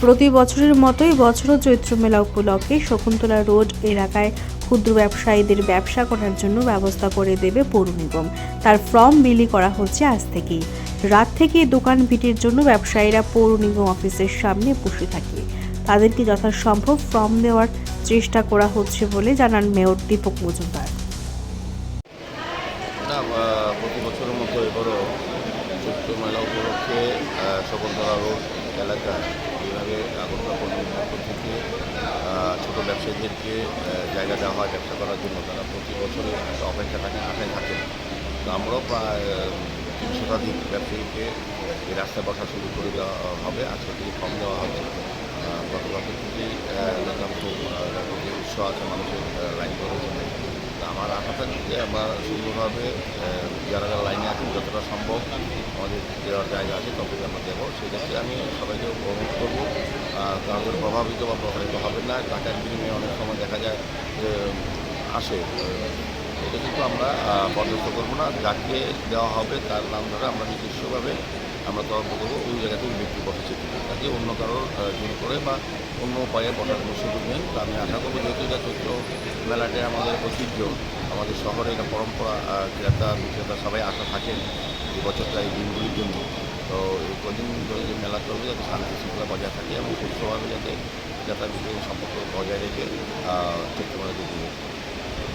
প্রতি বছরের মতোই বছরও চৈত্র মেলা উপলক্ষে শকুন্তলা রোড এলাকায় ক্ষুদ্র ব্যবসায়ীদের ব্যবসা করার জন্য ব্যবস্থা করে দেবে পৌর নিগম। তার ফর্ম বিলি করা হচ্ছে আজ থেকেই। রাত থেকে দোকান ভিটের জন্য ব্যবসায়ীরা পৌর নিগম অফিসের সামনে বসে থাকে। তাদেরকে যথাসম্ভব ফর্ম দেওয়ার চেষ্টা করা হচ্ছে বলে জানান মেয়র দীপক মজুমদার। প্রতি বছরের মতো এবারও চৈত্র মেলা উপলক্ষে শকুন্তলা রোড এলাকা এইভাবে আগরতলা থেকে ছোটো ব্যবসায়ীদেরকে জায়গা দেওয়া হয় ব্যবসা করার জন্য, তারা প্রতি বছরে একটা অপেক্ষা থাকে আশায় থাকেন তো আমরাও প্রায় তিন শতাধিক ব্যবসায়ীকে এই রাস্তায় বসা শুরু করে দেওয়া হবে আজকে থেকে ফর্ম দেওয়া হবে গতকাল থেকেই দেখলাম খুব উৎসাহ আছে মানুষের লাইন করার জন্য তা আমার আশা থাকে আমরা সুন্দরভাবে যারা যারা লাইনে আছেন, যতটা সম্ভব আমাদের দেওয়ার জায়গা আছে তবে আমরা দেবো। সেক্ষেত্রে আমি সবাইকে অনুরোধ করব কাউকে প্রভাবিত বা প্রভাবিত হবে না। টাকার বিনিময়ে অনেক সময় দেখা যায় যে আসে। এটা কিন্তু আমরা বরদাস্ত করব না। যাকে দেওয়া হবে, তার নাম ধরে আমরা নিজস্বভাবে আমরা তদন্ত করব ওই জায়গাতে জায়গাতেই ব্যক্তি বসেছে তাকে অন্য কারোর জোর করে বা অন্য উপায়ে বসার কোনো সুযোগ নেই। তো আমি আশা করব যেহেতু এটা চৈত্র মেলাটাই আমাদের ঐতিহ্য, আমাদের শহরে এটা পরম্পরা ক্রেতা, বিক্রেতা সবাই আশা থাকেন এই বছরটা এই দিনগুলির জন্য। তো এই কদিন ধরে যে মেলা চলবে যাতে শান্তি শৃঙ্খলা বজায় থাকে এবং সুস্থভাবে যাতে ক্রেতা বিক্রেতা সম্পর্ক বজায় রেখে চৈত্র মেলা দিতে